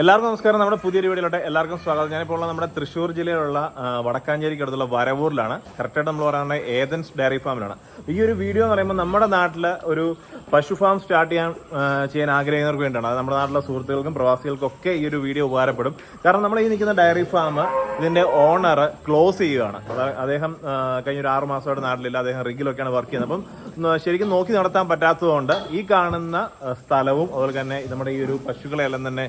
എല്ലാവർക്കും നമസ്കാരം. നമ്മുടെ പുതിയ വീഡിയോയിലോട്ട് എല്ലാവർക്കും സ്വാഗതം. ഞാനിപ്പോൾ ഉള്ള നമ്മുടെ തൃശ്ശൂർ ജില്ലയിലുള്ള വടക്കാഞ്ചേരിക്ക് അടുത്തുള്ള വരവൂരിലാണ്. കറക്റ്റായിട്ട് നമ്മൾ പറയുന്നത് ഏതൻസ് ഡയറി ഫാമിലാണ്. ഈ ഒരു വീഡിയോ എന്ന് പറയുമ്പോൾ നമ്മുടെ നാട്ടിൽ ഒരു പശു ഫാം സ്റ്റാർട്ട് ചെയ്യാൻ ചെയ്യാൻ ആഗ്രഹിക്കുന്നവർക്ക് വേണ്ടിയാണ്. അത് നമ്മുടെ നാട്ടിലെ സുഹൃത്തുക്കൾക്കും പ്രവാസികൾക്കും ഒക്കെ ഈ ഒരു വീഡിയോ ഉപകാരപ്പെടും. കാരണം നമ്മൾ ഈ നിൽക്കുന്ന ഡയറി ഫാം ഇതിന്റെ ഓണർ ക്ലോസ് ചെയ്യുകയാണ് അദ്ദേഹം കഴിഞ്ഞ ഒരു ആറ് മാസമായിട്ട് നാട്ടിലില്ല. അദ്ദേഹം റിഗിലൊക്കെയാണ് വർക്ക് ചെയ്യുന്നത്. അപ്പം ശരിക്കും നോക്കി നടത്താൻ പറ്റാത്തതുകൊണ്ട് ഈ കാണുന്ന സ്ഥലവും അതുപോലെ തന്നെ നമ്മുടെ ഈ ഒരു പശുക്കളെല്ലാം തന്നെ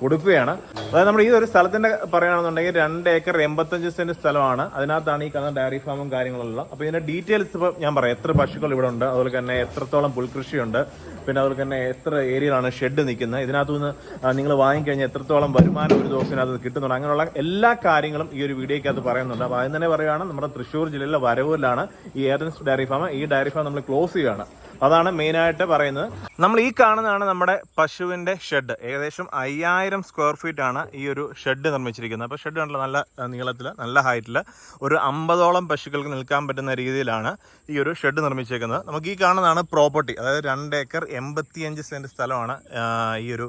കൊടുക്കുകയാണ്. അതായത് നമ്മുടെ ഈ ഒരു സ്ഥലത്തിന്റെ പറയുകയാണെന്നുണ്ടെങ്കിൽ രണ്ട് ഏക്കർ എൺപത്തഞ്ച് സെന്റ് സ്ഥലമാണ്. അതിനകത്താണ് ഈ കാണുന്ന ഡയറി ഫാമും കാര്യങ്ങളെല്ലാം. അപ്പോൾ ഇതിന്റെ ഡീറ്റെയിൽസ് ഇപ്പോൾ ഞാൻ പറയാം. എത്ര പശുക്കൾ ഇവിടെ ഉണ്ട്? അതുപോലെ തന്നെ എത്രത്തോളം പുൽകൃഷിയുണ്ട്. പിന്നെ അതുപോലെ തന്നെ എത്ര ഏരിയയിലാണ് ഷെഡ് നിൽക്കുന്നത്? ഇതിനകത്തു നിന്ന് നിങ്ങൾ വാങ്ങിക്കഴിഞ്ഞാൽ എത്രത്തോളം വരുമാനം ഒരു ദിവസത്തിനകത്ത് കിട്ടുന്നുണ്ട്? അങ്ങനെയുള്ള എല്ലാ കാര്യങ്ങളും ഈ ഒരു വീഡിയോയ്ക്കകത്ത് പറയുന്നുണ്ട്. അപ്പോൾ അതിന് തന്നെ പറയുകയാണ് നമ്മുടെ തൃശ്ശൂർ ജില്ലയിലെ വരവൂരിലാണ് ഈ ഏതൻസ് ഡയറി ഫാം. ഈ ഡയറി ഫാം നമ്മൾ ക്ലോസ് ചെയ്യുകയാണ്. അതാണ് മെയിനായിട്ട് പറയുന്നത്. നമ്മൾ ഈ കാണുന്നതാണ് നമ്മുടെ പശുവിന്റെ ഷെഡ് ഏകദേശം അയ്യായിരം സ്ക്വയർ ഫീറ്റ് ആണ് ഈ ഒരു ഷെഡ് നിർമ്മിച്ചിരിക്കുന്നത്. അപ്പോൾ ഷെഡ് കണ്ടല്ലോ? നല്ല നീളത്തിൽ നല്ല ഹൈറ്റിൽ ഒരു അമ്പതോളം പശുക്കൾക്ക് നിൽക്കാൻ പറ്റുന്ന രീതിയിലാണ് ഈ ഒരു ഷെഡ് നിർമ്മിച്ചിരിക്കുന്നത്. നമുക്ക് ഈ കാണുന്നതാണ് പ്രോപ്പർട്ടി അതായത് രണ്ട് ഏക്കർ എൺപത്തിയഞ്ച് സെന്റ് സ്ഥലമാണ് ഈ ഒരു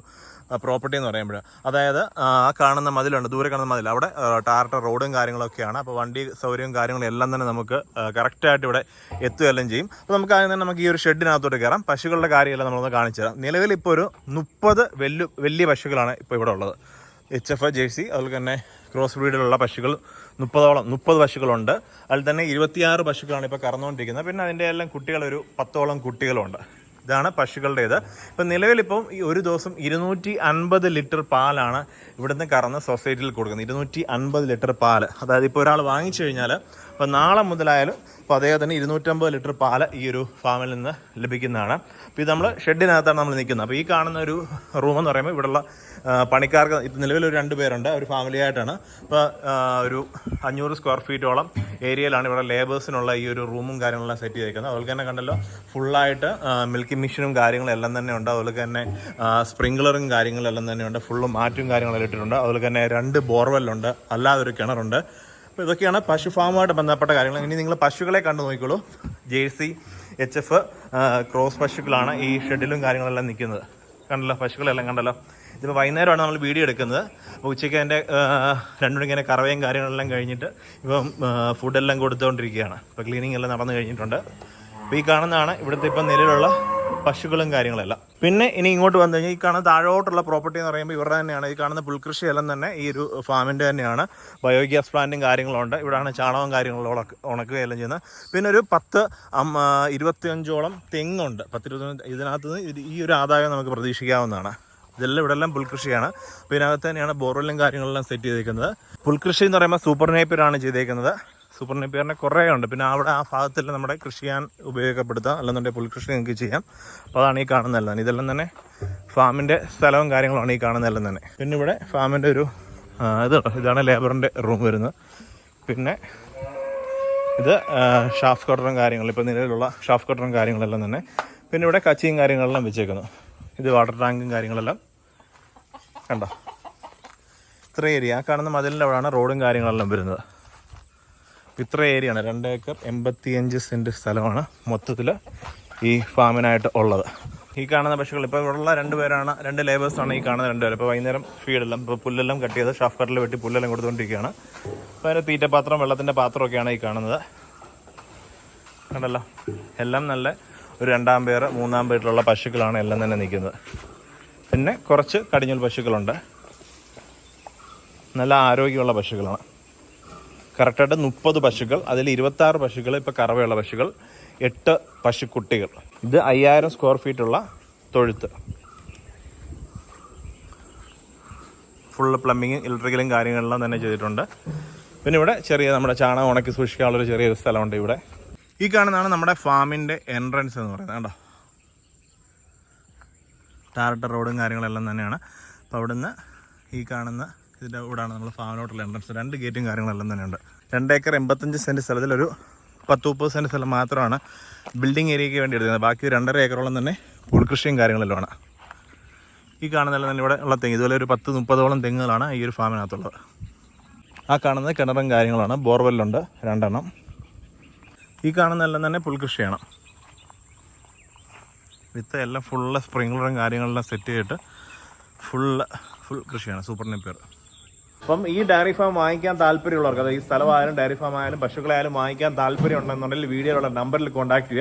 പ്രോപ്പർട്ടി എന്ന് പറയുമ്പോൾ അതായത് ആ കാണുന്ന മതിലുണ്ട് ദൂരെ കാണുന്ന മതിൽ. അവിടെ ടാറിട്ട റോഡും കാര്യങ്ങളൊക്കെയാണ്. അപ്പോൾ വണ്ടി സൗകര്യവും കാര്യങ്ങളും എല്ലാം തന്നെ നമുക്ക് കറക്റ്റായിട്ട് ഇവിടെ എത്തുകയെല്ലാം ചെയ്യും. അപ്പോൾ നമുക്ക് ആദ്യം തന്നെ നമുക്ക് ഈ ഒരു ഷെഡിനകത്തോട്ട് കയറാം. പശുക്കളുടെ കാര്യമെല്ലാം നമ്മളൊന്ന് കാണിച്ചു തരാം. നിലവിൽ ഇപ്പോൾ ഒരു മുപ്പത് വലിയ വലിയ പശുക്കളാണ് ഇപ്പോൾ ഇവിടെ ഉള്ളത്. എച്ച് എഫ് ജേഴ്സി അതുപോലെ തന്നെ ക്രോസ് ബ്രീഡിലുള്ള പശുക്കൾ മുപ്പതോളം മുപ്പത് പശുക്കളുണ്ട്. അതിൽ തന്നെ ഇരുപത്തിയാറ് പശുക്കളാണ് ഇപ്പോൾ കറന്നുകൊണ്ടിരിക്കുന്നത്. പിന്നെ അതിന്റെ എല്ലാം കുട്ടികളൊരു പത്തോളം കുട്ടികളുണ്ട്. ഇതാണ് പശുക്കളുടേത്. ഇപ്പം നിലവിലിപ്പം ഈ ഒരു ദിവസം ഇരുന്നൂറ്റി അൻപത് ലിറ്റർ പാലാണ് ഇവിടുന്ന് കറന്ന് സൊസൈറ്റിയിൽ കൊടുക്കുന്നത്. ഇരുന്നൂറ്റി അൻപത് ലിറ്റർ പാൽ അതായത് ഇപ്പോൾ ഒരാൾ വാങ്ങിച്ചു കഴിഞ്ഞാൽ ഇപ്പോൾ നാളെ മുതലായാലും അപ്പോൾ അദ്ദേഹത്തിന് ഇരുന്നൂറ്റമ്പത് ലിറ്റർ പാൽ ഈ ഒരു ഫാമിൽ നിന്ന് ലഭിക്കുന്നതാണ്. അപ്പോൾ ഇത് നമ്മൾ ഷെഡിനകത്താണ് നമ്മൾ നിൽക്കുന്നത്. അപ്പോൾ ഈ കാണുന്ന ഒരു റൂം എന്ന് പറയുമ്പോൾ ഇവിടെയുള്ള പണിക്കാർക്ക് ഇപ്പം നിലവിൽ ഒരു രണ്ട് പേരുണ്ട്. ഒരു ഫാമിലി ആയിട്ടാണ്. ഇപ്പോൾ ഒരു അഞ്ഞൂറ് സ്ക്വയർ ഫീറ്റോളം ഏരിയയിലാണ് ഇവിടെ ലേബേഴ്സിനുള്ള ഈ ഒരു റൂമും കാര്യങ്ങളെല്ലാം സെറ്റ് ചെയ്തേക്കുന്നത്. അതുപോലെ തന്നെ കണ്ടല്ലോ ഫുള്ളായിട്ട് മിൽക്കി മെഷീനും കാര്യങ്ങളും എല്ലാം തന്നെ ഉണ്ട്. അതുപോലെ തന്നെ സ്പ്രിങ്ക്ലറും കാര്യങ്ങളെല്ലാം തന്നെ ഉണ്ട്. ഫുള്ള് മാറ്റും കാര്യങ്ങളെല്ലാം ഇട്ടിട്ടുണ്ട്. അതുപോലെ തന്നെ രണ്ട് ബോർവെല്ലുണ്ട് അല്ലാതെ ഒരു കിണറുണ്ട്. അപ്പോൾ ഇതൊക്കെയാണ് പശു ഫാമുമായിട്ട് ബന്ധപ്പെട്ട കാര്യങ്ങൾ. ഇനി നിങ്ങൾ പശുക്കളെ കണ്ടു നോക്കിക്കോളൂ. ജേഴ്സി എച്ച് എഫ് ക്രോസ് പശുക്കളാണ് ഈ ഷെഡിലും കാര്യങ്ങളെല്ലാം നിൽക്കുന്നത്. കണ്ടല്ലോ പശുക്കളെല്ലാം കണ്ടല്ലോ. ഇതിപ്പോൾ വൈകുന്നേരമാണ് നമ്മൾ വീഡിയോ എടുക്കുന്നത്. അപ്പോൾ ഉച്ചയ്ക്ക് അതിന്റെ രണ്ടും ഇങ്ങനെ കറവയും കാര്യങ്ങളെല്ലാം കഴിഞ്ഞിട്ട് ഇപ്പം ഫുഡെല്ലാം കൊടുത്തുകൊണ്ടിരിക്കുകയാണ് ഇപ്പോൾ ക്ലീനിങ് എല്ലാം നടന്നു കഴിഞ്ഞിട്ടുണ്ട്. അപ്പോൾ ഈ കാണുന്നതാണ് ഇവിടുത്തെ ഇപ്പം നിലവിലുള്ള പശുക്കളും കാര്യങ്ങളെല്ലാം. പിന്നെ ഇനി ഇങ്ങോട്ട് വന്നു കഴിഞ്ഞാൽ ഈ കാണുന്ന താഴോട്ടുള്ള പ്രോപ്പർട്ടി എന്ന് പറയുമ്പോൾ ഇവരുടെ തന്നെയാണ്. ഈ കാണുന്ന പുൽകൃഷി എല്ലാം തന്നെ ഈ ഒരു ഫാമിന്റെ തന്നെയാണ്. ബയോഗ്യാസ് പ്ലാന്റും കാര്യങ്ങളുണ്ട്. ഇവിടെയാണ് ചാണകവും കാര്യങ്ങളും ഉണക്ക് ഉണക്കുകയെല്ലാം ചെയ്യുന്നത്. പിന്നെ ഒരു പത്ത് ഇരുപത്തിയഞ്ചോളം തെങ്ങുണ്ട്. പത്ത് ഇരുപത്തി ഇതിനകത്ത് നിന്ന് ഈ ഒരു ആദായം നമുക്ക് പ്രതീക്ഷിക്കാവുന്നതാണ്. ഇതെല്ലാം ഇവിടെ എല്ലാം പുൽകൃഷിയാണ്. അപ്പോൾ ഇതിനകത്ത് തന്നെയാണ് ബോർവെല്ലും കാര്യങ്ങളെല്ലാം സെറ്റ് ചെയ്തേക്കുന്നത്. പുൽകൃഷി എന്ന് പറയുമ്പോൾ സൂപ്പർ നേപ്പിയറാണ് ചെയ്തേക്കുന്നത്. സൂപ്പർ നേപ്പിയറിനെ കുറേ ഉണ്ട്. പിന്നെ അവിടെ ആ ഭാഗത്തിൽ നമ്മുടെ കൃഷി ചെയ്യാൻ ഉപയോഗപ്പെടുത്താം. അല്ലെന്നുണ്ടെങ്കിൽ പുൽകൃഷി നിങ്ങൾക്ക് ചെയ്യാം. അപ്പോൾ അതാണ് ഈ കാണുന്നതെല്ലാം ഇതെല്ലാം തന്നെ ഫാമിന്റെ സ്ഥലവും കാര്യങ്ങളുമാണ് ഈ കാണുന്നതെല്ലാം തന്നെ. പിന്നെ ഇവിടെ ഫാമിന്റെ ഒരു ഇത് ഇതാണ് ലേബറിന്റെ റൂം വരുന്നത്. പിന്നെ ഇത് ഷാഫ് കട്ടറും കാര്യങ്ങളും ഇപ്പോൾ നിലവിലുള്ള ഷാഫ് കട്ടറും കാര്യങ്ങളെല്ലാം തന്നെ. പിന്നെ ഇവിടെ കച്ചിയും കാര്യങ്ങളെല്ലാം വെച്ചേക്കുന്നു. ഇത് വാട്ടർ ടാങ്കും കാര്യങ്ങളെല്ലാം. കണ്ടോ? ഇത്ര ഏരിയ ആ കാണുന്ന മതിലിന്റെ അവിടെയാണ് റോഡും കാര്യങ്ങളെല്ലാം വരുന്നത്. ഇത്ര ഏരിയ ആണ് രണ്ട് ഏക്കർ എൺപത്തിയഞ്ച് സെന്റ് സ്ഥലമാണ് മൊത്തത്തിൽ ഈ ഫാമിനായിട്ട് ഉള്ളത്. ഈ കാണുന്ന പശുക്കൾ ഇപ്പോൾ ഉള്ള രണ്ട് പേരാണ് രണ്ട് ലേബേഴ്സാണ് ഈ കാണുന്ന രണ്ട് പേര്. ഇപ്പോൾ വൈകുന്നേരം ഫീഡെല്ലാം ഇപ്പോൾ പുല്ലെല്ലാം കട്ട് ചെയ്ത് ഷാഫ് കട്ടിൽ വെട്ടി പുല്ലെല്ലാം കൊടുത്തുകൊണ്ടിരിക്കുകയാണ് അപ്പോൾ അതിന്റെ തീറ്റപാത്രം വെള്ളത്തിന്റെ പാത്രമൊക്കെയാണ് ഈ കാണുന്നത്. കണ്ടല്ലോ? എല്ലാം നല്ല ഒരു രണ്ടാം പേർ മൂന്നാം പേരിലുള്ള പശുക്കളാണ് എല്ലാം തന്നെ നിൽക്കുന്നത്. പിന്നെ കുറച്ച് കടിഞ്ഞൂൽ പശുക്കളുണ്ട്. നല്ല ആരോഗ്യമുള്ള പശുക്കളാണ്. കറക്റ്റായിട്ട് മുപ്പത് പശുക്കൾ അതിൽ ഇരുപത്താറ് പശുക്കൾ ഇപ്പോൾ കറവയുള്ള പശുക്കൾ എട്ട് പശുക്കുട്ടികൾ. ഇത് അയ്യായിരം സ്ക്വയർ ഫീറ്റുള്ള തൊഴുത്ത്. ഫുള്ള് പ്ലംബിങ്ങും ഇലക്ട്രിക്കലും കാര്യങ്ങളെല്ലാം തന്നെ ചെയ്തിട്ടുണ്ട്. പിന്നെ ഇവിടെ ചെറിയ നമ്മുടെ ചാണകം ഉണക്കി സൂക്ഷിക്കാനുള്ളൊരു ചെറിയൊരു സ്ഥലമുണ്ട് ഇവിടെ. ഈ കാണുന്നതാണ് നമ്മുടെ ഫാമിന്റെ എൻട്രൻസ് എന്ന് പറയുന്നത് കേട്ടോ ടാറിട്ട റോഡും കാര്യങ്ങളെല്ലാം തന്നെയാണ്. അപ്പോൾ അവിടുന്ന് ഈ കാണുന്ന ഇതിന്റെ ഇവിടെയാണ് നമ്മൾ ഫാമിലോട്ടുള്ള എൻട്രൻസ് രണ്ട് ഗേറ്റും കാര്യങ്ങളെല്ലാം തന്നെയുണ്ട്. രണ്ട് ഏക്കർ എൺപത്തഞ്ച് സെന്റ് സ്ഥലത്തിൽ ഒരു പത്ത് മുപ്പത് സെന്റ് സ്ഥലം മാത്രമാണ് ബിൽഡിംഗ് ഏരിയയ്ക്ക് വേണ്ടി എടുക്കുന്നത് ബാക്കി രണ്ടര ഏക്കറോളം തന്നെ പുൽകൃഷിയും കാര്യങ്ങളെല്ലാമാണ്. ഈ കാണുന്നതെല്ലാം തന്നെ ഇവിടെ ഉള്ള തെങ്ങ്. ഇതുപോലെ ഒരു പത്ത് മുപ്പതോളം തെങ്ങുകളാണ് ഈ ഒരു ഫാമിനകത്തുള്ളത് ആ കാണുന്നത് കിണറും കാര്യങ്ങളാണ്. ബോർവെല്ലുണ്ട് രണ്ടെണ്ണം. ഈ കാണുന്നതെല്ലാം തന്നെ പുൽകൃഷിയാണ് വിത്ത് എല്ലാം ഫുള്ള് സ്പ്രിങ്ക്ലറും കാര്യങ്ങളെല്ലാം സെറ്റ് ചെയ്തിട്ട് ഫുള്ള് ഫുൾ കൃഷിയാണ്. സൂപ്പർ നെപ്പിയർ അപ്പം ഈ ഡയറി ഫാം വാങ്ങിക്കാൻ താല്പര്യമുള്ളവർക്ക് അതായത് ഈ സ്ഥലമായാലും ഡയറി ഫാം ആയാലും പശുക്കളായാലും വാങ്ങിക്കാൻ താല്പര്യം ഉണ്ടെന്നുണ്ടെങ്കിൽ വീഡിയോയിലുള്ള നമ്പറിൽ കോൺടാക്ട് ചെയ്യുക.